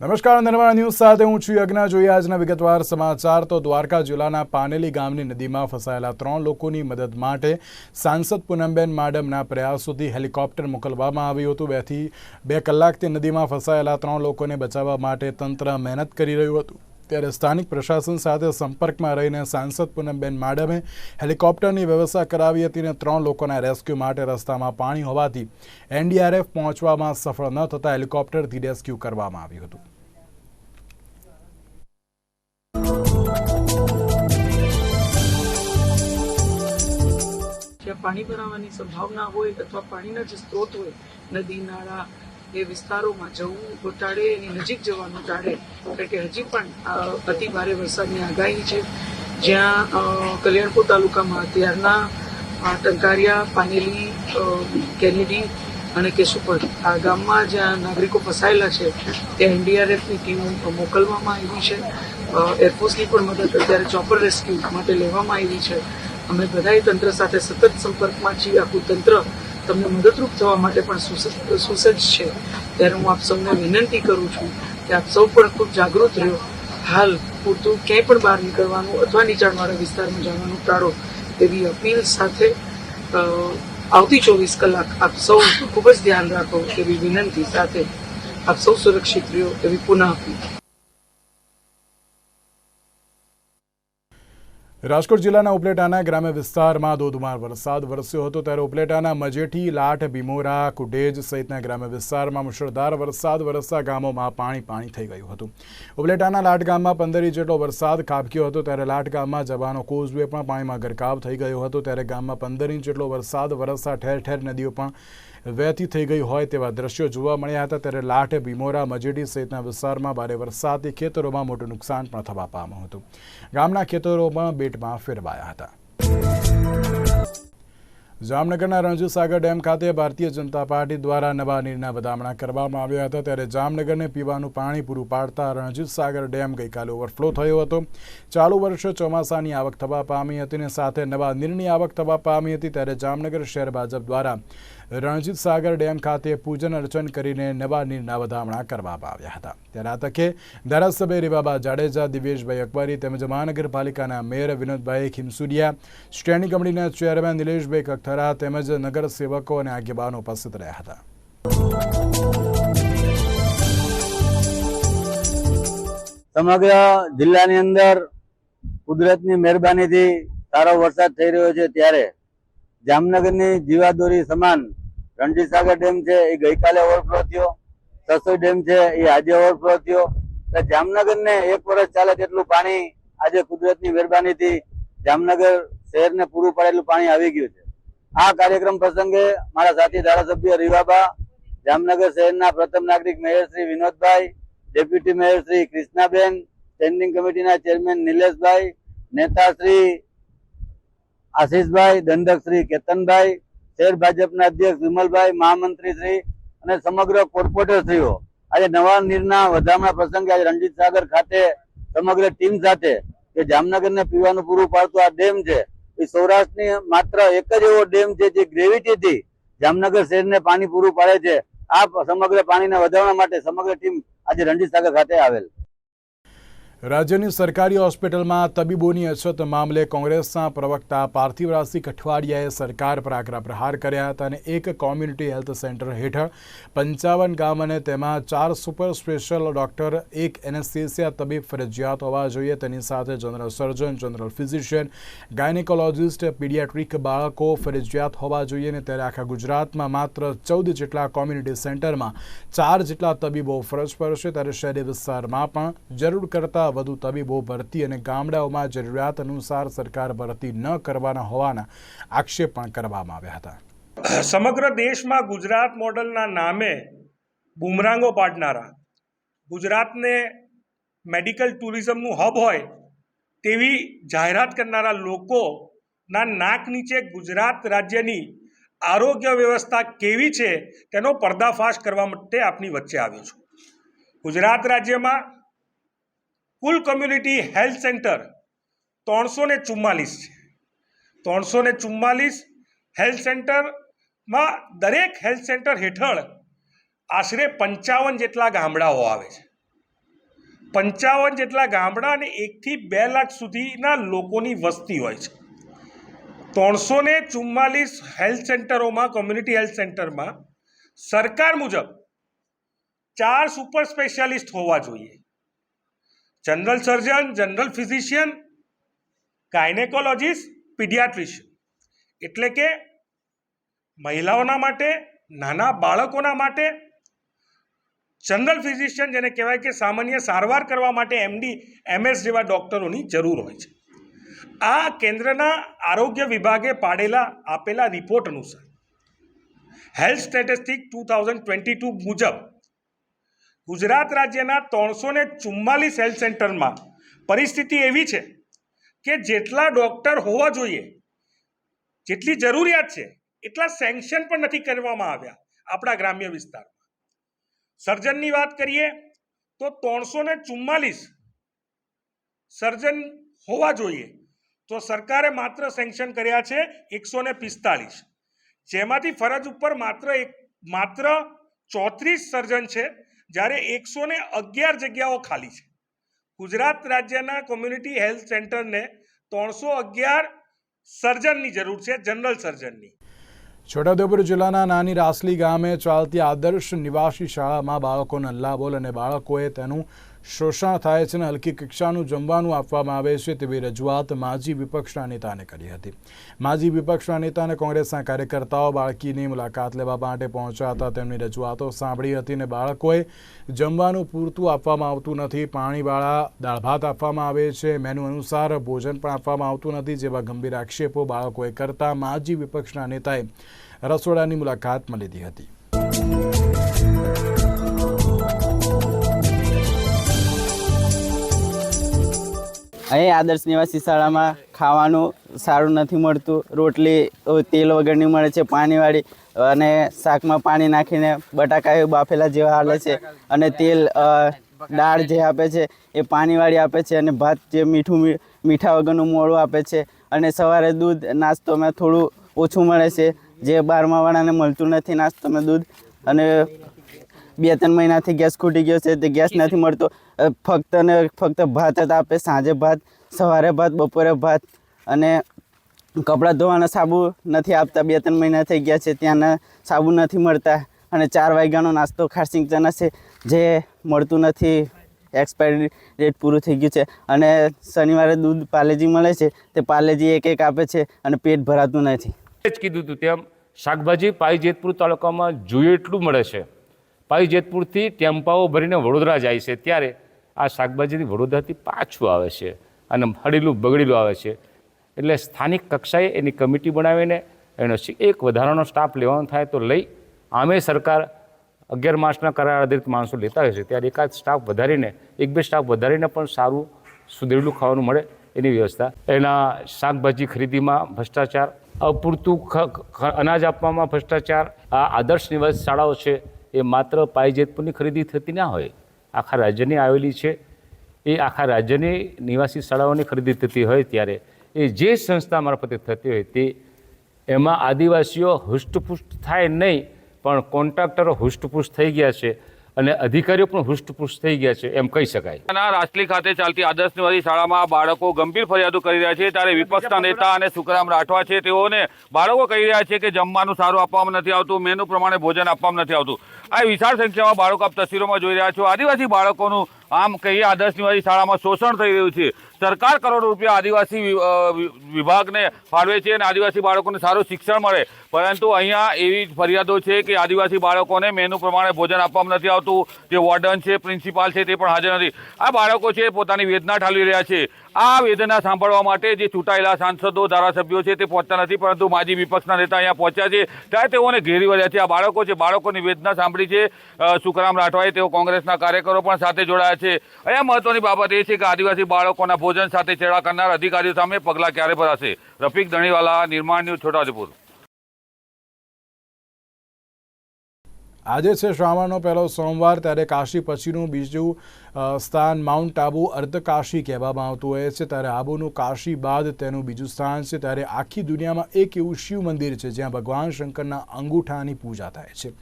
નમસ્કાર નર્મદા ન્યૂઝ સાથે હું છું યજ્ઞ. જોઈએ આજના વિગતવાર સમાચાર. તો દ્વારકા જિલ્લાના પાનેલી ગામની નદીમાં ફસાયેલા ત્રણ લોકોની મદદ માટે સાંસદ પૂનમબેન માડમના પ્રયાસોથી હેલિકોપ્ટર મોકલવામાં આવ્યું હતું. બેથી બે કલાકથી નદીમાં ફસાયેલા ત્રણ લોકોને બચાવવા માટે તંત્ર મહેનત કરી રહ્યું હતું. ત્યારે સ્થાનિક પ્રશાસન સાથે સંપર્કમાં રહીને સાંસદ પૂનમબેન માડમે હેલિકોપ્ટરની વ્યવસ્થા કરાવી હતી અને ત્રણ લોકોના રેસ્ક્યુ માટે રસ્તામાં પાણી હોવાથી એનડીઆરએફ પહોંચવામાં સફળ ન થતાં હેલિકોપ્ટરથી રેસ્ક્યુ કરવામાં આવ્યું હતું. પાણી ભરાવાની સંભાવના હોય અથવા પાણીના જે સ્ત્રોત હોય, નદી, નાળા એ વિસ્તારોમાં જવું ટાળે એની નજીક જવાનું ટાળે કારણ કે હજી પણ અતિ ભારે વરસાદની આગાહી છે. જ્યાં કલ્યાણપુર તાલુકામાં અત્યારના અ, ટંકારિયા પાનેલી કેનેડી અને કેશુપર આ ગામમાં જ્યાં નાગરિકો ફસાયેલા છે ત્યાં એનડીઆરએફની ટીમો મોકલવામાં આવી છે. એરફોર્સની પણ મદદ અત્યારે ચોપર રેસ્ક્યુ માટે લેવામાં આવી છે. અમે બધાય તંત્ર સાથે સતત સંપર્કમાં છીએ. આખું તંત્ર તમને મદદરૂપ થવા માટે પણ સુસજ્જ છે. ત્યારે હું આપ સૌને વિનંતી કરું છું કે આપ સૌ પણ ખૂબ જાગૃત રહ્યો. હાલ પૂરતું ક્યાંય પણ બહાર નીકળવાનું અથવા નીચાણવાળા વિસ્તારમાં જવાનું ટાળો એવી અપીલ સાથે આવતી ચોવીસ કલાક આપ સૌ ખૂબ જ ધ્યાન રાખો એવી વિનંતી સાથે આપ સૌ સુરક્ષિત રહ્યો એવી પુનઃ અપીલ. રાજકોટ જિલ્લાના ઉપલેટાના ગ્રામ્ય વિસ્તારમાં ધોધમાર વરસાદ વરસ્યો હતો ત્યારે ઉપલેટાના મજેઠી લાઠ ભીમોરા કુડેજ સહિતના ગ્રામ્ય વિસ્તારમાં મુશળધાર વરસાદ વરસતા ગામોમાં પાણી પાણી થઈ ગયું હતું. ઉપલેટાના લાઠ ગામમાં પંદર જેટલો વરસાદ ખાબક્યો હતો ત્યારે લાઠ ગામમાં જવાનો કોઝવે પણ પાણીમાં ગરકાવ થઈ ગયો હતો. ત્યારે ગામમાં પંદર ઇંચ જેટલો વરસાદ વરસતા ઠેર ઠેર નદીઓ પણ વહેતી થઈ ગઈ હોય તેવા દ્રશ્યો જોવા મળ્યા હતા ત્યારે લાઠ ભીમોરા, મજેડી સહિતના વિસ્તારમાં ભારે વરસાદથી ખેતરોમાં મોટું નુકસાન પણ થવા પામ્યું હતું. ગામના ખેતરો પણ બેટમાં ફેરવાયા હતા. જામનગરના રણજીત સાગર ડેમ ખાતે ભારતીય જનતા પાર્ટી દ્વારા નવા નીરના વધામણા કરવામાં આવ્યા હતા ત્યારે જામનગરને પીવાનું પાણી પૂરું પાડતા રણજીત સાગર ડેમ ગઈકાલે ઓવરફ્લો થયો હતો. ચાલુ વર્ષે ચોમાસાની આવક થવા પામી હતી અને સાથે નવા નીરની આવક થવા પામી હતી ત્યારે જામનગર શહેર ભાજપ દ્વારા રણજીત સાગર ડેમ ખાતે પૂજન અર્ચન કરીને નવા નીરના વધામણા કરવામાં આવ્યા હતા. ત્યારે આ તકે ધારાસભ્ય રીવાબા જાડેજા, દિવેશભાઈ અકબરી તેમજ મહાનગરપાલિકાના મેયર વિનોદભાઈ ખીમસુરિયા, સ્ટેન્ડિંગ કમિટીના ચેરમેન નિલેશભાઈ કખથરા તેમજ નગરસેવકો અને આગેવાનો ઉપસ્થિત રહ્યા હતા. સમગ્ર જિલ્લાની અંદર કુદરતની મહેરબાનીથી સારો વરસાદ થઈ રહ્યો છે ત્યારે જામનગરની જીવાદોરી સમાન રણજીત સાગર ડેમ છે, એ ગઈકાલે ઓવરફ્લો થયો. સસોઈ ડેમ છે, એ આજે ઓવરફ્લો થયો. એટલે જામનગરને એક વર્ષ ચાલે તેટલું પાણી આજે કુદરતની મહેરબાનીથી જામનગર શહેરને પૂરું પાડેલું પાણી આવી ગયું છે. આ કાર્યક્રમ પ્રસંગે મારા સાથી ધારાસભ્ય રીવાબા, જામનગર શહેરના પ્રથમ નાગરિક mayor Shri Vinodbhai, deputy mayor Shri Krishnaben, standing કમિટીના ચેરમેન નિલેશભાઈ, નેતા શ્રી આશીષભાઈ, દંડક શ્રી કેતનભાઈ, શહેર ભાજપના અધ્યક્ષ વિમલભાઈ, મહામંત્રી શ્રી અને સમગ્ર કોર્પોરેટરશ્રીઓ આજે નવા નીરના વધામણા પ્રસંગે આજે રણજીત સાગર ખાતે સમગ્ર ટીમ સાથે કે જામનગરને પીવાનું પૂરું પાડતું આ ડેમ છે, એ સૌરાષ્ટ્રની માત્ર એક જ એવો ડેમ છે જે ગ્રેવિટીથી જામનગર શહેરને પાણી પૂરું પાડે છે. આ સમગ્ર પાણીને વધારવા માટે સમગ્ર ટીમ આજે રણજીત સાગર ખાતે આવેલ. રાજ્યની સરકારી હોસ્પિટલમાં તબીબોની અછત મામલે કોંગ્રેસના પ્રવક્તા પાર્થિવરાજસિંહ કઠવાડિયાએ સરકાર પર આકરા પ્રહાર કર્યા હતા અને એક કોમ્યુનિટી હેલ્થ સેન્ટર હેઠળ પંચાવન ગામ અને તેમાં ચાર સુપર સ્પેશિયલ ડોક્ટર, એક એનેસ્થેસિયા તબીબ ફરજિયાત હોવા જોઈએ. તેની સાથે general surgeon, general physician, gynaecologist, paediatric બાળકો ફરજિયાત હોવા જોઈએ અને ત્યારે આખા ગુજરાતમાં માત્ર ચૌદ જેટલા કોમ્યુનિટી સેન્ટરમાં ચાર જેટલા તબીબો ફરજ પર છે. ત્યારે શહેરી વિસ્તારમાં પણ જરૂર કરતાં વધુ તબીબો ભરતી અને ગામડાઓમાં જરૂરિયાત અનુસાર સરકાર ભરતી ન કરવાના હોવાના આક્ષેપ પણ કરવામાં આવ્યા હતા. સમગ્ર દેશમાં ગુજરાત મોડલના નામે બુમરાંગો પાડનારા, ગુજરાતને મેડિકલ ટુરિઝમનું હબ હોય તેવી જાહેરાત કરનારા લોકોના નાક નીચે ગુજરાત રાજ્યની આરોગ્ય વ્યવસ્થા કેવી છે તેનો પર્દાફાશ કરવા માટે આપની વચ્ચે આવ્યો છું. ગુજરાત રાજ્યમાં કુલ કમ્યુનિટી હેલ્થ સેન્ટર ત્રણસો ને ચુમ્માલીસ છે. ત્રણસો ને ચુમ્માલીસ હેલ્થ સેન્ટરમાં દરેક હેલ્થ સેન્ટર હેઠળ આશરે પંચાવન જેટલા ગામડાઓ આવે છે. પંચાવન જેટલા ગામડા અને એકથી બે લાખ સુધીના લોકોની વસ્તી હોય છે. ત્રણસો ને ચુમ્માલીસ હેલ્થ સેન્ટરોમાં કોમ્યુનિટી હેલ્થ સેન્ટરમાં સરકાર મુજબ ચાર સુપર સ્પેશિયાલિસ્ટ હોવા જોઈએ. General surgeon, general physician, gynaecologist, paediatrician. એટલે કે મહિલાઓના માટે, નાના બાળકોના માટે, જનરલ ફિઝિશિયન જેને કહેવાય કે સામાન્ય સારવાર કરવા માટે એમડી, એમએસ જેવા ડૉક્ટરોની જરૂર હોય છે. આ કેન્દ્રના આરોગ્ય વિભાગે પાડેલા, આપેલા રિપોર્ટ અનુસાર, health statistic two thousand twenty two મુજબ ગુજરાત રાજ્યના ત્રણસો ને ચુમ્માલીસ હેલ્થ સેન્ટરમાં પરિસ્થિતિ એવી છે કે જેટલા ડૉક્ટર હોવા જોઈએ, જેટલી જરૂરિયાત છે, એટલા સેન્કશન પણ નથી કરવામાં આવ્યા આપણા ગ્રામ્ય વિસ્તારમાં. સર્જનની વાત કરીએ તો ત્રણસો ને ચુમ્માલીસ સર્જન હોવા જોઈએ તો સરકારે માત્ર સેન્કશન કર્યા છે એકસો ને પિસ્તાલીસ. જેમાંથી ફરજ ઉપર માત્ર એક, માત્ર ચોત્રીસ સર્જન છે જ્યારે એકસો ને અગિયાર જગ્યાઓ ખાલી છે. ગુજરાત રાજ્યના કોમ્યુનિટી હેલ્થ સેન્ટરને ત્રણસો અગિયાર સર્જનની જરૂર છે જનરલ સર્જનની છોટાઉદેપુર જિલ્લાના નાની રાસલી ગામે ચાલતી આદર્શ નિવાસી શાળામાં બાળકોને અલ્લાબોલ અને બાળકોએ તેનું શોષણ થાય છે અને હલકી કક્ષાનું જમવાનું આપવામાં આવે છે તેવી રજૂઆત માજી વિપક્ષના નેતાને કરી હતી. માજી વિપક્ષના નેતા અને કોંગ્રેસના કાર્યકર્તાઓ બાળકીની મુલાકાત લેવા માટે પહોંચ્યા હતા. તેમની રજૂઆતો સાંભળી હતી અને બાળકોએ જમવાનું પૂરતું આપવામાં આવતું નથી. પાણીવાળા દાળ ભાત આપવામાં આવે છે. મેનુ અનુસાર ભોજન પણ આપવામાં આવતું નથી જેવા ગંભીર આક્ષેપો બાળકોએ કરતા માજી વિપક્ષના નેતાએ રસોડાની મુલાકાતમાં લીધી હતી. અહીં આદર્શ નિવાસી શાળામાં ખાવાનું સારું નથી મળતું. રોટલી તેલ વગરની મળે છે, પાણીવાળી, અને શાકમાં પાણી નાખીને બટાકા એ બાફેલા જેવા હાલે છે. અને તેલ દાળ જે આપે છે એ પાણીવાળી આપે છે અને ભાત જે મીઠું મીઠા વગરનું મોળું આપે છે. અને સવારે દૂધ, નાસ્તોમાં થોડું ઓછું મળે છે. જે બારમાવાળાને મળતું નથી નાસ્તોમાં દૂધ. અને બે ત્રણ મહિનાથી ગેસ ખૂટી ગયો છે તે ગેસ નથી મળતો. ફક્ત ને ફક્ત ભાત જ આપે. સાંજે ભાત સવારે ભાત બપોરે ભાત અને કપડાં ધોવાના સાબુ નથી આપતા. બે ત્રણ મહિના થઈ ગયા છે ત્યાંના સાબુ નથી મળતા અને ચાર વાગ્યાનો નાસ્તો ખારસિંગ ચના છે જે મળતું નથી. એક્સપાયરી ડેટ પૂરું થઈ ગયું છે અને શનિવારે દૂધ પાલેજી મળે છે. તે પાલેજી એક એક આપે છે અને પેટ ભરાતું નથી. જ કીધું હતું તેમ શાકભાજી પાઈ જેતપુર તાલુકામાં જોઈએ એટલું મળે છે. પાઈ જેતપુરથી ટેમ્પાઓ ભરીને વડોદરા જાય છે. ત્યારે આ શાકભાજીથી વડોદરાથી પાછું આવે છે અને હળેલું બગડેલું આવે છે. એટલે સ્થાનિક કક્ષાએ એની કમિટી બનાવીને એનો એક વધારાનો સ્ટાફ લેવાનો થાય તો લઈ આમે સરકાર અગિયાર માસના કરાર આધારિત માણસો લેતા હોય છે. ત્યારે એકાદ સ્ટાફ વધારીને, એક બે સ્ટાફ વધારીને પણ સારું સુધરેલું ખાવાનું મળે એની વ્યવસ્થા. એના શાકભાજી ખરીદીમાં ભ્રષ્ટાચાર, અપૂરતું અનાજ આપવામાં ભ્રષ્ટાચાર, આ આદર્શ નિવાસ શાળાઓ છે. એ માત્ર પાયજેતપુરની ખરીદી થતી ના હોય. આખા રાજ્યની આવેલી છે. એ આખા રાજ્યની નિવાસી શાળાઓની ખરીદી થતી હોય ત્યારે એ જે સંસ્થા મારફતે થતી હોય તે એમાં આદિવાસીઓ હુષ્ટપુષ્ટ થાય નહીં, પણ કોન્ટ્રાક્ટરો હુષ્ટપુષ્ટ થઈ ગયા છે. અને અધિકારીઓ પણ હૃષ્ટપુષ્ટ થઈ ગયા છે, એમ કહી શકાય. રાજલી ખાતે ચાલતી આદર્શવાદી શાળામાં બાળકો ગંભીર ફરિયાદો કરી રહ્યા છે. ત્યારે વિપક્ષના નેતા અને સુખરામ રાઠવા છે. તેઓને બાળકો કહી રહ્યા છે કે જમવાનું સારું આપવામાં નથી આવતું મેનુ પ્રમાણે ભોજન આપવામાં નથી આવતું. આ વિશાળ સંખ્યામાં બાળકો આપ તસવીરોમાં જોઈ રહ્યા છો. આદિવાસી બાળકોનું, આમ કહીએ આદર્શ શાળામાં શોષણ થઈ રહ્યું છે. સરકાર કરોડો રૂપિયા આદિવાસી વિભાગને ફાળવે છે અને આદિવાસી બાળકોને સારું શિક્ષણ મળે. પરંતુ અહીંયા એવી ફરિયાદો છે કે આદિવાસી બાળકોને મેનુ પ્રમાણે ભોજન આપવામાં નથી આવતું. જે વોર્ડન છે, પ્રિન્સિપાલ છે તે પણ હાજર નથી. આ બાળકો છે પોતાની વેદના ઠાલવી રહ્યા છે. આ વેદના સાંભળવા માટે જે ચૂંટાયેલા સાંસદો, ધારાસભ્યો છે તે પહોંચતા નથી, પરંતુ માજી વિપક્ષના નેતા અહીંયા પહોંચ્યા છે. ત્યારે તેઓને ઘેરી વળ્યા છે આ બાળકો છે, બાળકોની વેદના સાંભળી છે. સુખરામ રાઠવાએ તેઓ કોંગ્રેસના કાર્યકરો પણ સાથે જોડાયા છે. અહીંયા મહત્વની બાબત એ છે કે આદિવાસી બાળકોના ભોજન સાથે છેડા કરનાર અધિકારીઓ સામે પગલાં ક્યારે ભરાશે? રફીક ધણીવાલા, નિર્માણ ન્યૂઝ, છોટાઉદેપુર. આજે છે શ્રાવણનો પહેલો સોમવાર, ત્યારે કાશી પછીનું બીજું સ્થાન માઉન્ટ આબુ અર્ધકાશી કહેવામાં આવતું હોય છે. ત્યારે આબુનું કાશી બાદ તેનું બીજું સ્થાન છે. ત્યારે આખી દુનિયામાં એક એવું શિવ મંદિર છે, જ્યાં ભગવાન શંકરના અંગૂઠાની પૂજા થાય છે.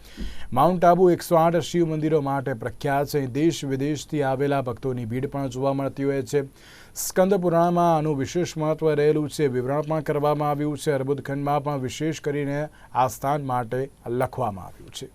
માઉન્ટ આબુ એકસો આઠ શિવ મંદિરો માટે પ્રખ્યાત છે. દેશ વિદેશથી આવેલા ભક્તોની ભીડ પણ જોવા મળતી હોય છે. સ્કંદ પુરાણમાં આનું વિશેષ મહત્વ રહેલું છે. વિવરણ પણ કરવામાં આવ્યું છે. અર્બુદ ખંડમાં પણ વિશેષ કરીને આ સ્થાન માટે લખવામાં આવ્યું છે.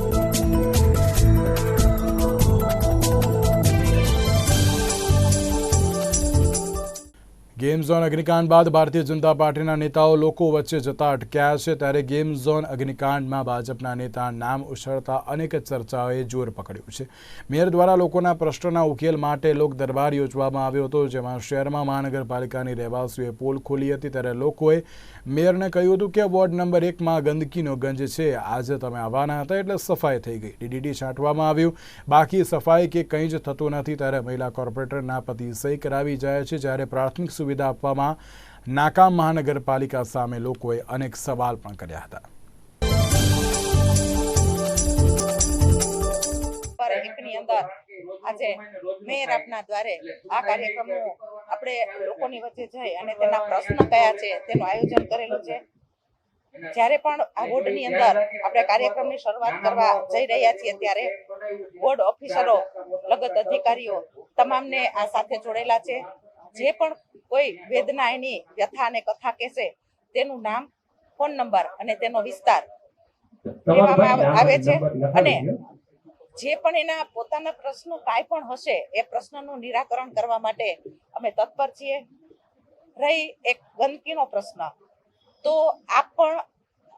ગેમ ઝોન અગ્નિકાંડ બાદ ભારતીય જનતા પાર્ટીના નેતાઓ લોકો વચ્ચે જતા અટક્યા છે ત્યારે ગેમ ઝોન અગ્નિકાંડમાં ભાજપના નેતા નામ ઉછળતા અનેક ચર્ચાઓએ જોર પકડ્યું છે. મેયર દ્વારા લોકોના પ્રશ્નોના ઉકેલ માટે લોક દરબાર યોજવામાં આવ્યો હતો, જેમાં શહેરમાં મહાનગરપાલિકાની રહેવાસીઓએ પોલ ખોલી હતી ત્યારે લોકોએ મેયરને કહ્યું હતું કે વોર્ડ નંબર એકમાં ગંદકીનો ગંજ છે, આજે તમે આવવાના હતા એટલે સફાઈ થઈ ગઈ. ડીડીડી છાંટવામાં આવ્યું. બાકી સફાઈ કે કંઈ જ થતું નથી ત્યારે મહિલા કોર્પોરેટરના પતિ સહી કરાવી જાય છે જ્યારે પ્રાથમિક સુવિધા આપવામાં નાકામ મહાનગરપાલિકા સામે લોકોએ અનેક સવાલ પણ કર્યા હતા. આજે મેયર આપના દ્વારે આ કાર્યક્રમો આપણે લોકોની વચ્ચે જઈ અને તેના પ્રશ્ન કયા છે તેનું આયોજન કરેલું છે. જ્યારે પણ આ વોર્ડની અંદર આપણે કાર્યક્રમની શરૂઆત કરવા જઈ રહ્યા છીએ ત્યારે વોર્ડ ઓફિસરો, લગત અધિકારીઓ તમામને આ સાથે જોડેલા છે. જે પણ કોઈ વેદના એની વ્યથા અને કથા કહેશે તેનું નામ ફોન નંબર અને તેનો વિસ્તાર લેવામાં આવે- આવે છે. અને જે પણ એના પોતાના પ્રશ્નો કાંઈ પણ હશે એ પ્રશ્નનું નિરાકરણ કરવા માટે અમે તત્પર છીએ. રહી એક ગંદકીનો પ્રશ્ન. તો આ પણ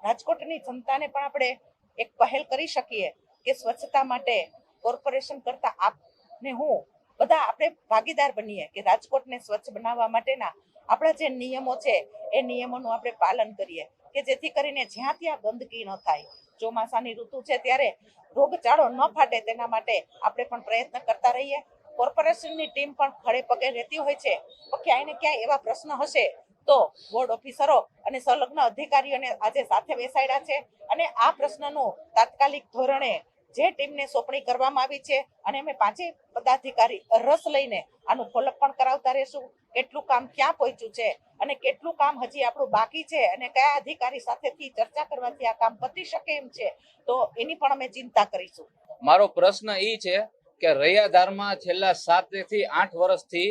રાજકોટની જનતાને પણ આપણે એક પહેલ કરી શકીએ કે સ્વચ્છતા માટે કોર્પોરેશન કરતા આપને હું બધા આપણે ભાગીદાર બનીએ કે રાજકોટને સ્વચ્છ બનાવવા માટેના આપણા જે નિયમો છે, એ નિયમોનું આપણે પાલન કરીએ કે જેથી કરીને જ્યાં ત્યાં ગંદકી ન થાય. ચોમાસાની ઋતુ છે ત્યારે રોગચાળો ન ફાટે તેના માટે આપણે પણ પ્રયત્ન કરતા રહીએ. કોર્પોરેશનની ટીમ પણ ખડે પગે રહેતી હોય છે. તો ક્યાંય ને ક્યાંય એવા પ્રશ્ન હશે તો વોર્ડ ઓફિસરો અને સંલગ્ન અધિકારીઓને આજે સાથે બેસાડ્યા છે. અને આ પ્રશ્નનું તાત્કાલિક ધોરણે જે ટીમને સોંપણી કરવામાં આવી છે અને અમે પાંચેય પદાધિકારી રસ લઈને આનું ફોલોઅપ પણ કરાવતા રહેશું. કેટલું કામ ક્યાં પહોંચ્યું છે અને કેટલું કામ હજી આપણું બાકી છે અને કયા અધિકારી સાથેથી ચર્ચા કરવાથી આ કામ પતી શકે એમ છે, તો એની પણ અમે ચિંતા કરીશું. મારો પ્રશ્ન એ છે કે રૈયાધારમાં છેલ્લા સાતથી આઠ વર્ષથી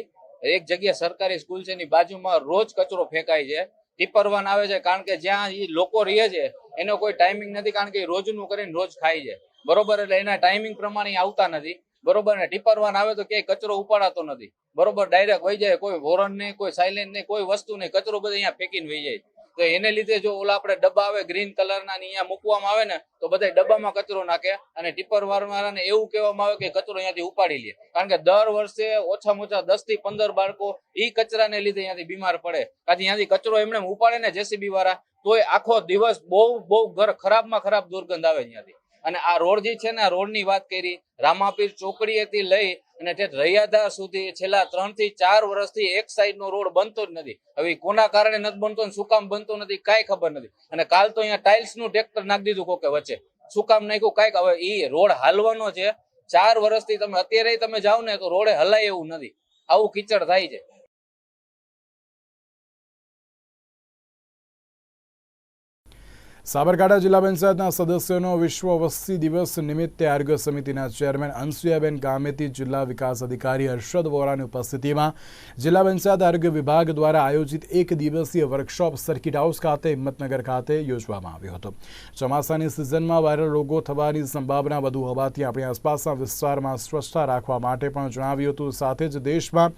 એક જગ્યા સરકારી સ્કૂલ છે એની બાજુમાં રોજ કચરો ફેંકાય છે. ટીપરવાન આવે છે કારણ કે જ્યાં એ લોકો રહે છે, એનો કોઈ ટાઈમિંગ નથી કારણ કે રોજનું કરીને રોજ ખાય છે. બરોબર એટલે એના ટાઈમિંગ પ્રમાણે આવતા નથી. બરોબર ને ટીપરવાન આવે તો ક્યાંય કચરો ઉપાડાતો નથી. બરોબર ડાયરેક્ટ વહી જાય, કોઈ વોરન નહીં કોઈ સાયલેન્ટ નહીં કોઈ વસ્તુ નહીં કચરો બધો અહીંયા ફેંકીને વહી જાય. તો એને લીધે જો ઓલા આપણે ડબ્બા આવે ગ્રીન કલરના ને અહીંયા મૂકવામાં આવે ને, તો બધા ડબ્બામાં કચરો નાખે અને ટીપર વાળાને એવું કહેવામાં આવે કે કચરો અહીંયાથી ઉપાડી લે. કારણ કે દર વર્ષે ઓછામાં ઓછા દસથી પંદર બાળકો ઈ કચરાને લીધે અહીંયાથી બીમાર પડે. કાંથી અહીંયાથી કચરો એમને એમ ઉપાડે ને જેસીબી વાળા, તોય આખો દિવસ બહુ બહુ ઘર ખરાબમાં ખરાબ દુર્ગંધ આવે અહીંયાથી. અને આ રોડ જે છે ને રોડની વાત કરી, રામાપીર ચોકડીએથી લઈ અને ઠેઠ સુધી છેલ્લા ત્રણથી ચાર વર્ષથી એક સાઈડ નો રોડ બનતો જ નથી. હવે કોના કારણે નથી બનતો શું કામ બનતો નથી, કાંઈ ખબર નથી. અને કાલ તો અહીંયા ટાઇલ્સનું ટ્રેક્ટર નાખી દીધું કોકે વચ્ચે. શું કામ નાખ્યું? કાંઈક હવે ઈ રોડ હાલવાનો છે. ચાર વર્ષથી તમે, અત્યારે તમે જાઓ ને તો રોડે હલાય એવું નથી. આવું કિચડ થાય છે. સાબરકાંઠા જિલ્લા પંચાયતના સદસ્યોનો વિશ્વ વસ્તી દિવસ નિમિત્તે આરોગ્ય સમિતિના ચેરમેન અનસુયાબેન ગામેતી જિલ્લા વિકાસ અધિકારી હર્ષદ વોરાની ઉપસ્થિતિમાં જિલ્લા પંચાયત આરોગ્ય વિભાગ દ્વારા આયોજિત એક દિવસીય વર્કશોપ સર્કિટ હાઉસ ખાતે હિંમતનગર ખાતે યોજવામાં આવ્યો હતો. ચોમાસાની સિઝનમાં વાયરલ રોગો થવાની સંભાવના વધુ હોવાથી આપણી આસપાસના વિસ્તારમાં સ્વચ્છતા રાખવા માટે પણ જણાવ્યું હતું. સાથે જ દેશમાં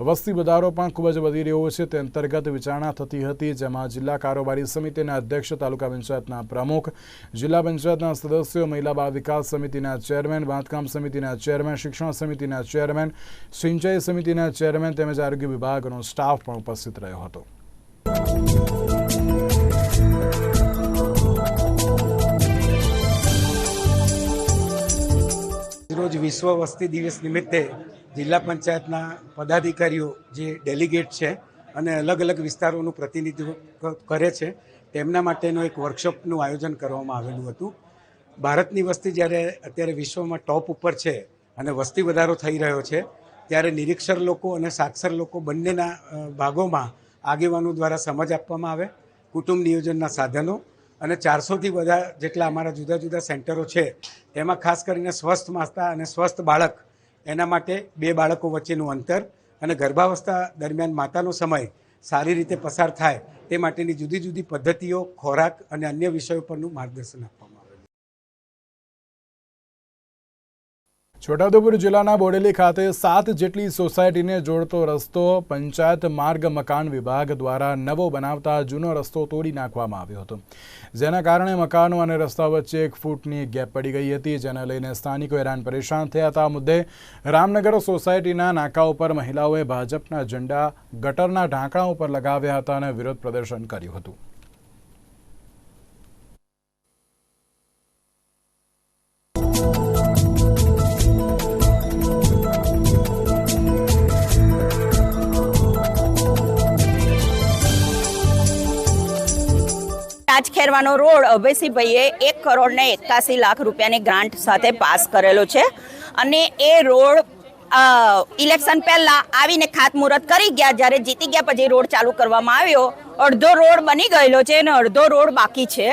વસ્તી વધારો પણ ખૂબ જ વધી રહ્યો છે. તે અંતર્ગત વિચારણા થતી હતી, જેમાં જિલ્લા કારોબારી સમિતિના અધ્યક્ષ, તાલુકા પંચાયતના પ્રમુખ, જિલ્લા પંચાયતના સદસ્યો, મહિલા બાળ વિકાસ સમિતિના ચેરમેન, બાંધકામ સમિતિના ચેરમેન, શિક્ષણ સમિતિના ચેરમેન, સિંચાઈ સમિતિના ચેરમેન તેમજ આરોગ્ય વિભાગનો સ્ટાફ પણ ઉપસ્થિત રહ્યો હતો. રોજ વિશ્વ વસ્તી દિવસ નિમિત્તે જિલ્લા પંચાયતના પદાધિકારીઓ જે ડેલિગેટ છે અને અલગ અલગ વિસ્તારોનું પ્રતિનિધિત્વ કરે છે, તેમના માટેનો એક વર્કશોપનું આયોજન કરવામાં આવેલું હતું. ભારતની વસ્તી જ્યારે અત્યારે વિશ્વમાં ટોપ ઉપર છે અને વસ્તી વધારો થઈ રહ્યો છે, ત્યારે નિરીક્ષર લોકો અને સાક્ષર લોકો બંનેના ભાગોમાં આગેવાનો દ્વારા સમજ આપવામાં આવે, કુટુંબ નિયોજનના સાધનો અને ચારસોથી બધા જેટલા અમારા જુદા જુદા સેન્ટરો છે, તેમાં ખાસ કરીને સ્વસ્થ માતા અને સ્વસ્થ બાળક એના માટે બે બાળકો વચ્ચેનું અંતર અને ગર્ભાવસ્થા દરમિયાન માતાનો સમય સારી રીતે પસાર થાય તે માટેની જુદી જુદી પદ્ધતિઓ, ખોરાક અને અન્ય વિષયો પરનું માર્ગદર્શન આપવામાં છોટાઉદેપુર જિલ્લાના બોડેલી ખાતે સાત જેટલી સોસાયટીને જોડતો રસ્તો પંચાયત માર્ગ મકાન વિભાગ દ્વારા નવો બનાવતા જૂનો રસ્તો તોડી નાખવામાં આવ્યો હતો. જેના કારણે મકાનો અને રસ્તા વચ્ચે એક ફૂટની ગેપ પડી ગઈ હતી, જેને લઈને સ્થાનિકો હેરાન પરેશાન થયા હતા. આ મુદ્દે રામનગર સોસાયટીના નાકા ઉપર મહિલાઓએ ભાજપના ઝંડા ગટરના ઢાંકણા ઉપર લગાવ્યા હતા અને વિરોધ પ્રદર્શન કર્યું હતું. રાજખેરવાનો રોડ અભયસિંહભાઈએ એક કરોડ ને એકાસી લાખ રૂપિયાની ગ્રાન્ટ સાથે પાસ કરેલો છે. અને એ રોડ ઇલેક્શન પહેલા આવીને ખાતમુહૂર્ત કરી ગયા. જ્યારે જીતી ગયા પછી રોડ ચાલુ કરવામાં આવ્યો. અડધો રોડ બની ગયેલો છે અને અડધો રોડ બાકી છે.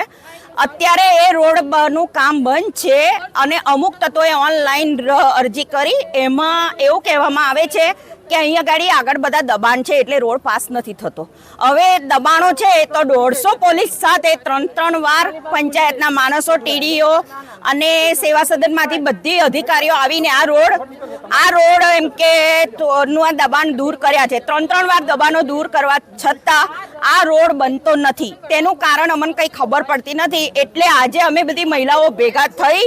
અત્યારે એ રોડનું કામ બંધ છે અને અમુક તત્વોએ ઓનલાઈન અરજી કરી. એમાં એવું કહેવામાં આવે છે કે અહીંયા ગાડી આગળ બધા દબાણ છે એટલે રોડ પાસ નથી થતો. હવે દબાણો છે તો દોઢસો પોલીસ સાથે ત્રણ ત્રણ વાર પંચાયતના માણસો, ટીડીઓ અને સેવા સદનમાંથી બધી અધિકારીઓ આવીને આ રોડ આ રોડ એમ કે નું આ દબાણ દૂર કર્યા છે. ત્રણ ત્રણ વાર દબાણો દૂર કરવા છતાં આ રોડ બનતો નથી. તેનું કારણ અમને કંઈ ખબર પડતી નથી. એટલે આજે અમે બધી મહિલાઓ ભેગા થઈ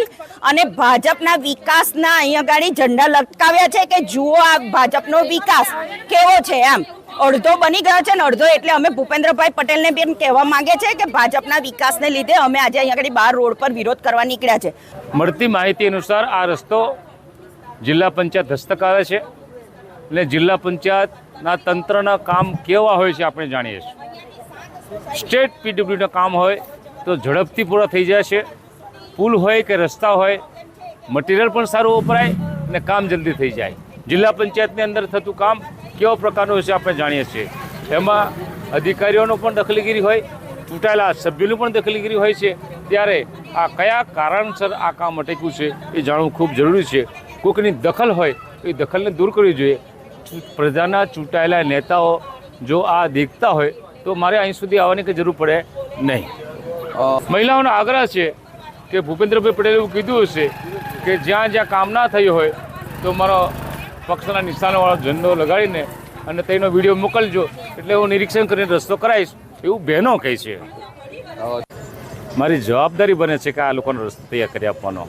અને ભાજપના વિકાસના અહીંયા ગાડી ઝંડા લટકાવ્યા છે કે જુઓ આ ભાજપનો વિકાસ કેવો છે એમ? અડધો બની ગયો છે ને અડધો એટલે અમે ભૂપેન્દ્રભાઈ પટેલને બેન કહેવા માંગે છે કે ભાજપના વિકાસને લીધે અમે આજે અહીંયા આગળ બાર રોડ પર વિરોધ કરવા નીકળ્યા છે. મળતી માહિતી અનુસાર આ રસ્તો જિલ્લા પંચાયત હસ્તક આવે છે એટલે જિલ્લા પંચાયતના તંત્રના કામ કેવા હોય છે આપણે જાણીએ છીએ. સ્ટેટ પીડબ્લ્યુના કામ હોય તો ઝડપથી પૂરા થઈ જાય છે. પુલ હોય કે રસ્તા હોય, મટીરિયલ પણ સારું વપરાય અને કામ જલ્દી થઈ જાય. જિલ્લા પંચાયતની અંદર થતું કામ કેવા પ્રકારનું છે આપણે જાણીએ છીએ. એમાં અધિકારીઓનો પણ દખલગીરી હોય, ચૂંટાયેલા સભ્યોની પણ દખલગીરી હોય છે. ત્યારે આ કયા કારણસર આ કામ અટક્યું છે એ જાણવું ખૂબ જરૂરી છે. કોઈકની દખલ હોય એ દખલને દૂર કરવી જોઈએ. પ્રજાના ચૂંટાયેલા નેતાઓ જો આ દેખતા હોય તો મારે અહીં સુધી આવવાની કંઈ જરૂર પડે નહીં. મહિલાઓનો આગ્રહ છે કે ભૂપેન્દ્રભાઈ પટેલે એવું કીધું હશે કે જ્યાં જ્યાં કામ ના થયું હોય તો મારો પક્ષના નિશાનવાળો ઝંડો લગાડીને અને તેનો વીડિયો મોકલજો એટલે હું નિરીક્ષણ કરીને રસ્તો કરાવીશ, એવું બહેનો કહે છે. મારી જવાબદારી બને છે કે આ લોકોનો રસ્તો તૈયાર કરી આપવાનો.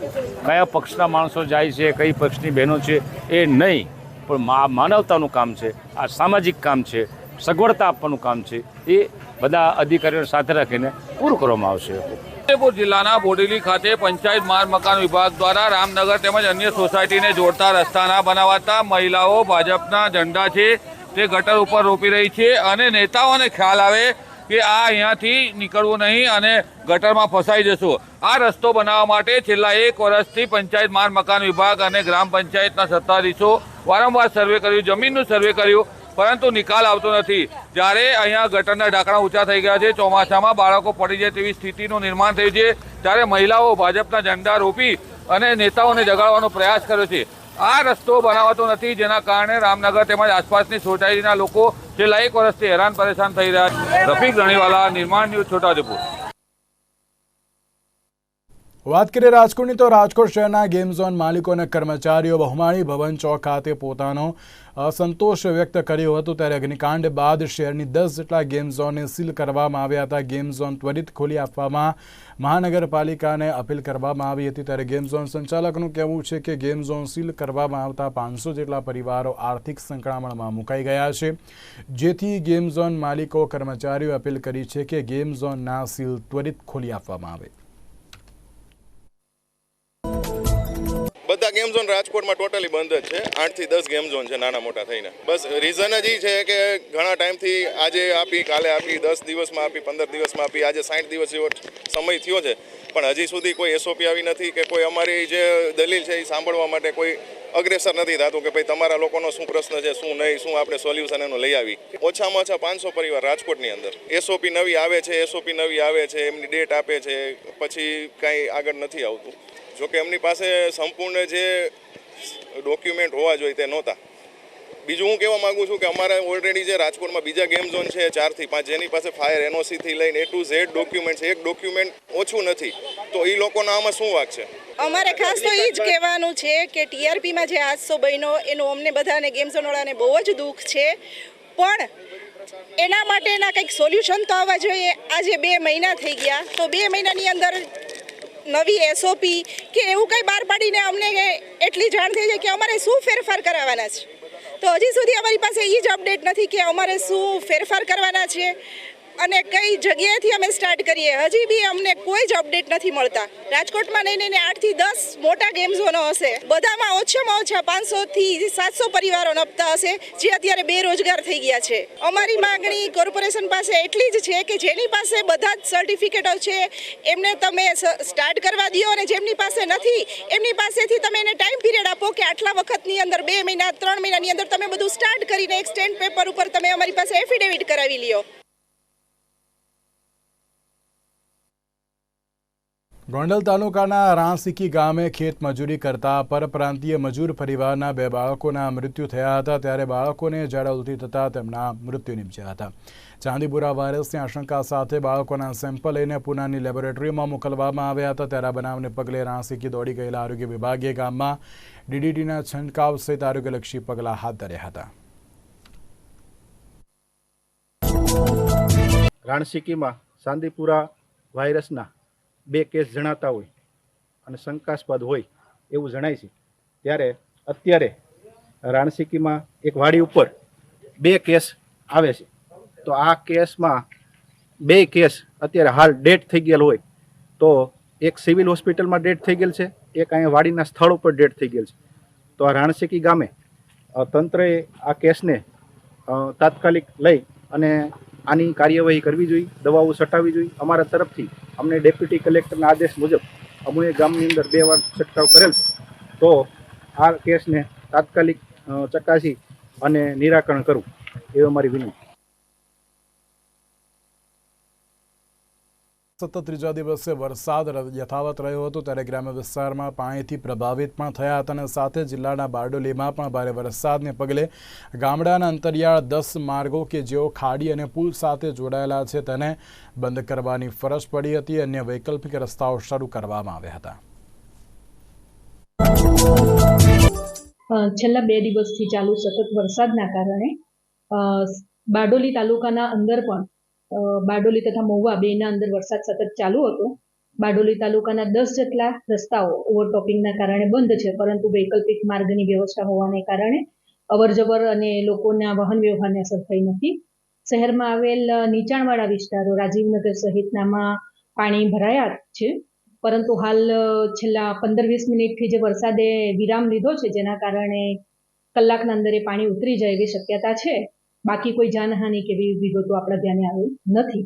કયા પક્ષના માણસો જાય છે, કઈ પક્ષની બહેનો છે, એ નહીં. પણ મા, માનવતાનું કામ છે, આ સામાજિક કામ છે, સગવડતા આપવાનું કામ છે, એ બધા અધિકારીઓ સાથે રાખીને પૂરું કરવામાં આવશે. ફતેપુર જિલ્લાના બોડેલી ખાતે પંચાયત માર્ગ મકાન વિભાગ દ્વારા રામનગર તેમજ અન્ય સોસાયટીને જોડતા રસ્તાના બનાવાતા મહિલાઓ ભાજપના ઝંડા છે. તે ગટર ઉપર રોપી રહી છે અને નેતાઓને ખ્યાલ આવે કે આ અહીંયાથી નીકળવું નહીં અને ગટરમાં ફસાઈ જશું. આ રસ્તો બનાવવા માટે છેલ્લા એક વર્ષથી પંચાયત માર્ગ મકાન વિભાગ અને ગ્રામ પંચાયતના સત્તાધીશો વારંવાર સર્વે કર્યું, જમીનનું સર્વે કર્યું પરંતુ નિકાલ આવતો નથી. જ્યારે અહીંયા ગટરના ઢાંકણા ઊંચા થઈ ગયા છે, ચોમાસામાં બાળકો પડી જાય તેવી સ્થિતિનું નિર્માણ થયું છે, ત્યારે મહિલાઓ ભાજપના ઝંડા રોપી અને નેતાઓને જગાડવાનો પ્રયાસ કર્યો છે. આ રસ્તો બનાવાતો નથી, જેના કારણે રામનગર તેમજ આસપાસની સોસાયટીના લોકો છેલ્લા એક વર્ષથી હેરાન પરેશાન થઈ રહ્યા છે. રફીક રણીવાલા, નિર્માણ ન્યૂઝ છોટાઉદેપુર વાત કરીએ રાજકોટની તો રાજકોટ શહેરના ગેમ ઝોન માલિકો અને કર્મચારીઓ બહુમાળી ભવન ચોક ખાતે પોતાનો અસંતોષ વ્યક્ત કર્યો હતો ત્યારે અગ્નિકાંડ બાદ શહેરની દસ જેટલા ગેમ ઝોનને સીલ કરવામાં આવ્યા હતા. ગેમ ઝોન ત્વરિત ખોલી આપવામાં મહાનગરપાલિકાને અપીલ કરવામાં આવી હતી ત્યારે ગેમ ઝોન સંચાલકનું કહેવું છે કે ગેમ ઝોન સીલ કરવામાં આવતા પાંચસો જેટલા પરિવારો આર્થિક સંકળામણમાં મુકાઈ ગયા છે. જેથી ગેમ ઝોન માલિકો, કર્મચારીઓ અપીલ કરી છે કે ગેમ ઝોનના સીલ ત્વરિત ખોલી આપવામાં આવે. બધા ગેમ ઝોન રાજકોટમાં ટોટલી બંધ જ છે. આઠથી દસ ગેમ ઝોન છે નાના મોટા થઈને. બસ રીઝન જ એ છે કે ઘણા ટાઈમથી આજે આપી, કાલે આપી, દસ દિવસમાં આપી, પંદર દિવસમાં આપી, આજે સાઠ દિવસ જેવો સમય થયો છે. પણ હજી સુધી કોઈ એસઓપી આવી નથી કે કોઈ અમારી જે દલીલ છે એ સાંભળવા માટે કોઈ અગ્રેસર નથી થતું કે ભાઈ તમારા લોકોનો શું પ્રશ્ન છે, શું નહીં, શું આપણે સોલ્યુશન એનું લઈ આવી. ઓછામાં ઓછા પાંચસો પરિવાર રાજકોટની અંદર. એસઓપી નવી આવે છે એસઓપી નવી આવે છે, એમની ડેટ આપે છે, પછી કાંઈ આગળ નથી આવતું. જોકે એમની પાસે સંપૂર્ણ જે ડોક્યુમેન્ટ હોવા જોઈએ તે નહોતા. બીજું હું કહેવા માંગુ છું કે અમારે ઓલરેડી જે રાજકોટમાં બીજા ગેમ ઝોન છે ચારથી પાંચ, જેની પાસે ફાયર એનઓસીથી લઈને એ ટુ ઝેડ ડોક્યુમેન્ટ છે, એક ડોક્યુમેન્ટ ઓછું નથી. તો એ લોકોના આમાં શું વાક છે? અમારે ખાસ તો એ જ કહેવાનું છે કે ટીઆરપીમાં જે હાદસો બન્યો, એનું અમને બધાને ગેમ ઝોનવાળાને બહુ જ દુઃખ છે. પણ એના માટેના કંઈક સોલ્યુશન તો આવવા જોઈએ. આજે બે મહિના થઈ ગયા, તો બે મહિનાની અંદર નવી એસઓપી કે એવું કંઈ બહાર પાડીને અમને એટલી જાણ થઈ જાય કે અમારે શું ફેરફાર કરાવવાના છે? તો હજી સુધી અમારી પાસે એ જ અપડેટ નથી કે અમારે શું ફેરફાર કરવાના છે. અને કઈ જગ્યાએથી અમે સ્ટાર્ટ કરીએ હજી બી અમને કોઈ જ અપડેટ નથી મળતા. રાજકોટમાં નહીં નહીં આઠથી દસ મોટા ગેમ ઝોનો હશે. બધામાં ઓછામાં ઓછા પાંચસોથી સાતસો પરિવારો નપતા હશે જે અત્યારે બેરોજગાર થઈ ગયા છે. અમારી માગણી કોર્પોરેશન પાસે એટલી જ છે કે જેની પાસે બધા જ સર્ટિફિકેટો છે એમને તમે સ્ટાર્ટ કરવા દો અને જેમની પાસે નથી એમની પાસેથી તમે એને ટાઈમ પીરિયડ આપો કે આટલા વખતની અંદર બે મહિના ત્રણ મહિનાની અંદર તમે બધું સ્ટાર્ટ કરીને એક સ્ટેન્ડ પેપર ઉપર તમે અમારી પાસે એફિડેવિટ કરાવી લ્યો. ગોંડલ તાલુકાના રાણસીકી ગામે ખેત મજૂરી કરતા પરપ્રાંતીય મજૂર પરિવારના બે બાળકોના મૃત્યુ થયા હતા. ત્યારે બાળકોને ઝાડા ઉલટી થતાં તેમના મૃત્યુ નિપજ્યા હતા. ચાંદીપુરા વાયરસની આશંકા સાથે બાળકોના સેમ્પલ લઈને પુનાની લેબોરેટરીમાં મોકલવામાં આવ્યા હતા. ત્યારે બનાવને પગલે રાણસીકી દોડી ગયેલા આરોગ્ય વિભાગે ગામમાં ડીડીટીના છંટકાવ સહિત આરોગ્યલક્ષી પગલાં હાથ ધર્યા હતા. રાણસીકીમાં ચાંદીપુરા વાયરસના બે કેસ જણાતા હોય અને શંકાસ્પદ હોય એવું જણાય છે. ત્યારે અત્યારે રાણસીકીમાં એક વાડી ઉપર બે કેસ આવે છે. તો આ કેસમાં બે કેસ અત્યારે હાલ ડેટ થઈ ગયેલ હોય. તો એક સિવિલ હોસ્પિટલમાં ડેટ થઈ ગયેલ છે, એક અહીંયા વાડીના સ્થળ ઉપર ડેટ થઈ ગયેલ છે. તો આ રાણસીકી ગામે તંત્રએ આ કેસને તાત્કાલિક લઈ અને આની કાર્યવાહી કરવી જોઈએ, દવાઓ છટાવવી જોઈએ. અમારા તરફથી અમને ડેપ્યુટી કલેક્ટરના આદેશ મુજબ અમુએ ગામની અંદર બે વાર છંટકાવ કરેલ છે. તો આ કેસને તાત્કાલિક ચકાસી અને નિરાકરણ કરવું. એવી અમારી વિનંતી. સતત ત્રીજા દિવસે વરસાદ યથાવત રહ્યો હતો ત્યારે ગ્રામ્ય વિસ્તારમાં પાણીથી પ્રભાવિત પણ થયા હતા અને સાથે જિલ્લાના બારડોલીમાં પણ ભારે વરસાદને પગલે ગામડાના અંતરિયાળ દસ માર્ગો કે જેઓ ખાડી અને પુલ સાથે જોડાયેલા છે તેને બંધ કરવાની ફરજ પડી હતી. અન્ય વૈકલ્પિક રસ્તાઓ શરૂ કરવામાં આવ્યા હતા. છેલ્લા બે દિવસથી ચાલુ સતત વરસાદના કારણે બારડોલી તાલુકાના અંદર પણ બારડોલી તથા મહુવા બેના અંદર વરસાદ સતત ચાલુ હતો. બારડોલી તાલુકાના દસ જેટલા રસ્તાઓ ઓવરટોપિંગના કારણે બંધ છે, પરંતુ વૈકલ્પિક માર્ગની વ્યવસ્થા હોવાને કારણે અવરજવર અને લોકોના વાહન વ્યવહારને અસર થઈ નથી. શહેરમાં આવેલ નીચાણવાળા વિસ્તારો રાજીવનગર સહિતનામાં પાણી ભરાયા છે, પરંતુ હાલ છેલ્લા પંદર વીસ મિનિટથી જે વરસાદે વિરામ લીધો છે, જેના કારણે કલાકના અંદર એ પાણી ઉતરી જાય એવી શક્યતા છે. બાકી કોઈ જાનહાનિ કે એવી વિગતો આપણા ધ્યાને આવી નથી.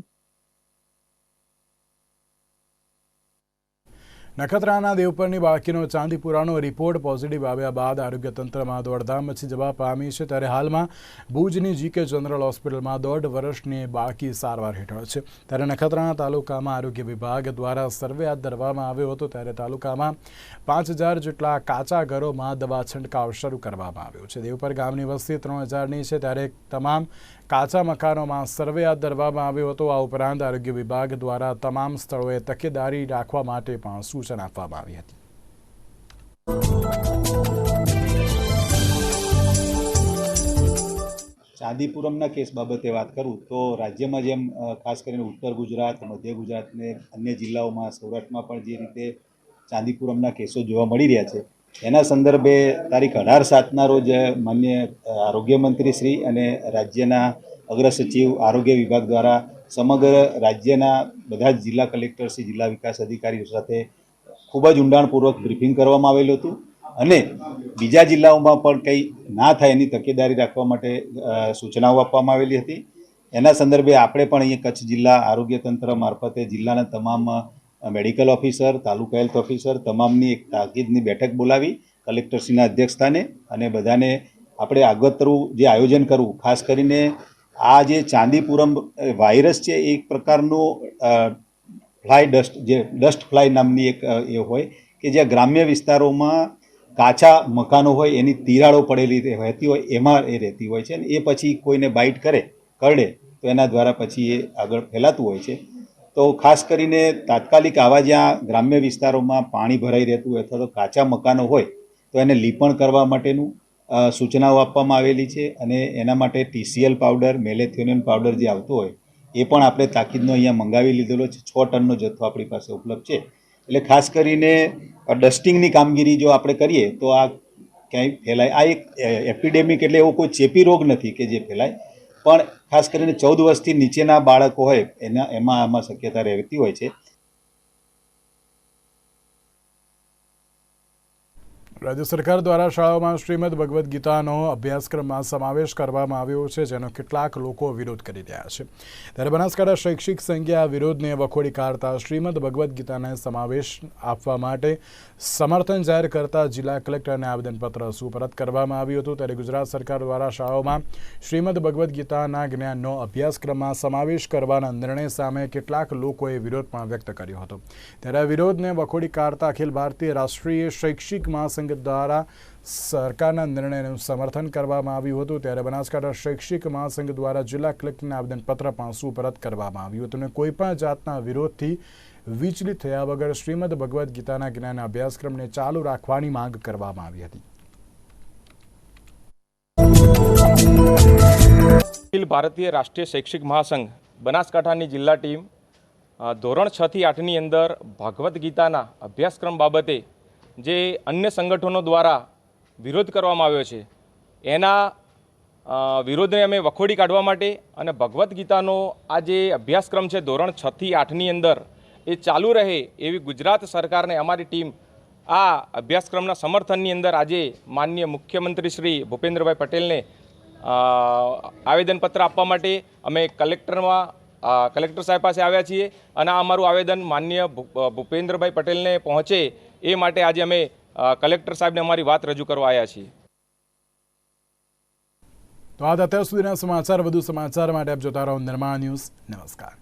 નખત્રાના દેવપરની બાળકીનો ચાંદીપુરાનો રિપોર્ટ પોઝિટિવ આવ્યા બાદ આરોગ્ય તંત્રમાં દોડધામ મચી જવા પામી છે. ત્યારે હાલમાં ભુજની જીકે જનરલ હોસ્પિટલમાં દોઢ વર્ષની બાળકી સારવાર હેઠળ છે. ત્યારે નખત્રાણા તાલુકામાં આરોગ્ય વિભાગ દ્વારા સર્વે હાથ ધરવામાં આવ્યો હતો. ત્યારે તાલુકામાં પાંચ હજાર જેટલા કાચા ઘરોમાં દવા છંટકાવ શરૂ કરવામાં આવ્યો છે. દેવપર ગામની વસ્તી ત્રણ હજારની છે. ત્યારે તમામ કાચા મકાનોમાં સર્વે હાથ ધરવામાં આવ્યો હતો. આ ઉપરાંત આરોગ્ય વિભાગ દ્વારા તમામ સ્થળોએ તકેદારી રાખવા માટે પણ સૂચના આપવામાં આવી હતી. ચાંદીપુરમના કેસ બાબતે વાત કરું તો રાજ્યમાં જેમ ખાસ કરીને ઉત્તર ગુજરાત, મધ્ય ગુજરાત અને અન્ય જિલ્લાઓમાં, સૌરાષ્ટ્રમાં પણ જે રીતે ચાંદીપુરમના કેસો જોવા મળી રહ્યા છે એના સંદર્ભે તારીખ અઢાર સાતના રોજ માન્ય આરોગ્ય મંત્રી શ્રી અને રાજ્યના અગ્ર સચિવ આરોગ્ય વિભાગ દ્વારા સમગ્ર રાજ્યના બધા જ જિલ્લા કલેક્ટરશ્રી જિલ્લા વિકાસ અધિકારીઓ સાથે ખૂબ જ ઊંડાણપૂર્વક બ્રિફિંગ કરવામાં આવેલું હતું. અને બીજા જિલ્લાઓમાં પણ કંઈ ના થાય એની તકેદારી રાખવા માટે સૂચનાઓ આપવામાં આવેલી હતી. એના સંદર્ભે આપણે પણ અહીંયા કચ્છ જિલ્લા આરોગ્ય તંત્ર મારફતે જિલ્લાના તમામ medical officer taluka health officer તમામની એક તાકીદની બેઠક બોલાવી કલેક્ટરશ્રીના અધ્યક્ષસ્થાને અને બધાને આપણે આગોતરું જે આયોજન કરવું, ખાસ કરીને આ જે ચાંદીપુરમ વાયરસ છે એક પ્રકારનું ફ્લાય ડસ્ટ જે ડસ્ટ ફ્લાય નામની એક એ હોય કે જ્યાં ગ્રામ્ય વિસ્તારોમાં કાચા મકાનો હોય, એની તિરાડો પડેલી રહેતી હોય, એમાં એ રહેતી હોય છે અને એ પછી કોઈને બાઇટ કરે, કરડે, તો એના દ્વારા પછી એ આગળ ફેલાતું હોય છે. તો ખાસ કરીને તાત્કાલિક આવા જ્યાં ગ્રામ્ય વિસ્તારોમાં પાણી ભરાઈ રહેતું અથવા તો કાચા મકાનો હોય, તો એને લીપણ કરવા માટેનું સૂચનાઓ આપવામાં આવેલી છે અને એના માટે ટીસીએલ પાવડર, મેલેથિયોનિયન પાવડર જે આવતો હોય, એ પણ આપણે તાકીદનો અહીંયા મંગાવી લીધેલો છે. છ ટનનો જથ્થો આપણી પાસે ઉપલબ્ધ છે. એટલે ખાસ કરીને ડસ્ટિંગની કામગીરી જો આપણે કરીએ, તો આ ક્યાંય ફેલાય. આ એક એપિડેમિક એટલે એવો કોઈ ચેપી રોગ નથી કે જે ફેલાય. પણ ખાસ કરીને ચૌદ વર્ષથી નીચેના બાળકો હોય, એના, એમાં આમાં શક્યતા રહેતી હોય છે. રાજ્ય સરકાર દ્વારા શાળાઓમાં શ્રીમદ ભગવદ્ ગીતાનો અભ્યાસક્રમમાં સમાવેશ કરવામાં આવ્યો છે, જેનો કેટલાક લોકો વિરોધ કરી રહ્યા છે. ત્યારે બનાસકાંઠા શૈક્ષિક સંઘે આ વિરોધને વખોડી કાઢતા શ્રીમદ ભગવદ્ ગીતાને સમાવેશ આપવા માટે સમર્થન જાહેર કરતા જિલ્લા કલેક્ટરને આવેદનપત્ર સુપરત કરવામાં આવ્યું હતું. ત્યારે ગુજરાત સરકાર દ્વારા શાળાઓમાં શ્રીમદ ભગવદ્ ગીતાના જ્ઞાનનો અભ્યાસક્રમમાં સમાવેશ કરવાના નિર્ણય સામે કેટલાક લોકોએ વિરોધ પણ વ્યક્ત કર્યો હતો. ત્યારે વિરોધને વખોડી કાઢતા અખિલ ભારતીય રાષ્ટ્રીય શૈક્ષિક મહાસંઘ દ્વારા સરકારના નિર્ણયનું સમર્થન કરવામાં આવ્યું હતું. ત્યારે બનાસકાંઠા શૈક્ષિક મહાસંઘ દ્વારા જિલ્લા કલેક્ટરને આવેદનપત્ર પણ સુપરત કરવામાં આવ્યું હતું અને કોઈપણ જાતના વિરોધથી વિચલિત થયા વગર શ્રીમદ ભગવદ્ ગીતાના જ્ઞાન અભ્યાસક્રમને ચાલુ રાખવાની માંગ કરવામાં આવી હતી. અખિલ ભારતીય રાષ્ટ્રીય શૈક્ષિક મહાસંઘ બનાસકાંઠાની જિલ્લા ટીમ ધોરણ છથી આઠની અંદર ભગવદ્ ગીતાના અભ્યાસક્રમ બાબતે જે અન્ય સંગઠનો દ્વારા વિરોધ કરવામાં આવ્યો છે, એના વિરોધને અમે વખોડી કાઢવા માટે અને ભગવદ્ ગીતાનો આ જે અભ્યાસક્રમ છે ધોરણ છથી આઠની અંદર, એ ચાલુ રહે એવી ગુજરાત સરકારને અમારી ટીમ આ અભ્યાસક્રમના સમર્થનની અંદર આજે માનનીય મુખ્યમંત્રી શ્રી ભૂપેન્દ્રભાઈ પટેલને આવેદનપત્ર આપવા માટે અમે કલેક્ટરમાં કલેક્ટર સાહેબ પાસે આવ્યા છીએ અને આ અમારું આવેદન માનનીય ભૂ- ભૂપેન્દ્રભાઈ પટેલને પહોંચે એ માટે આજે અમે કલેક્ટર સાહેબને અમારી વાત રજૂ કરવા આવ્યા છીએ. તો આ હતા અત્યાર સુધીના સમાચાર, વધુ સમાચાર માટે આપ જોતા રહો નિર્માણ ન્યૂઝ. નમસ્કાર.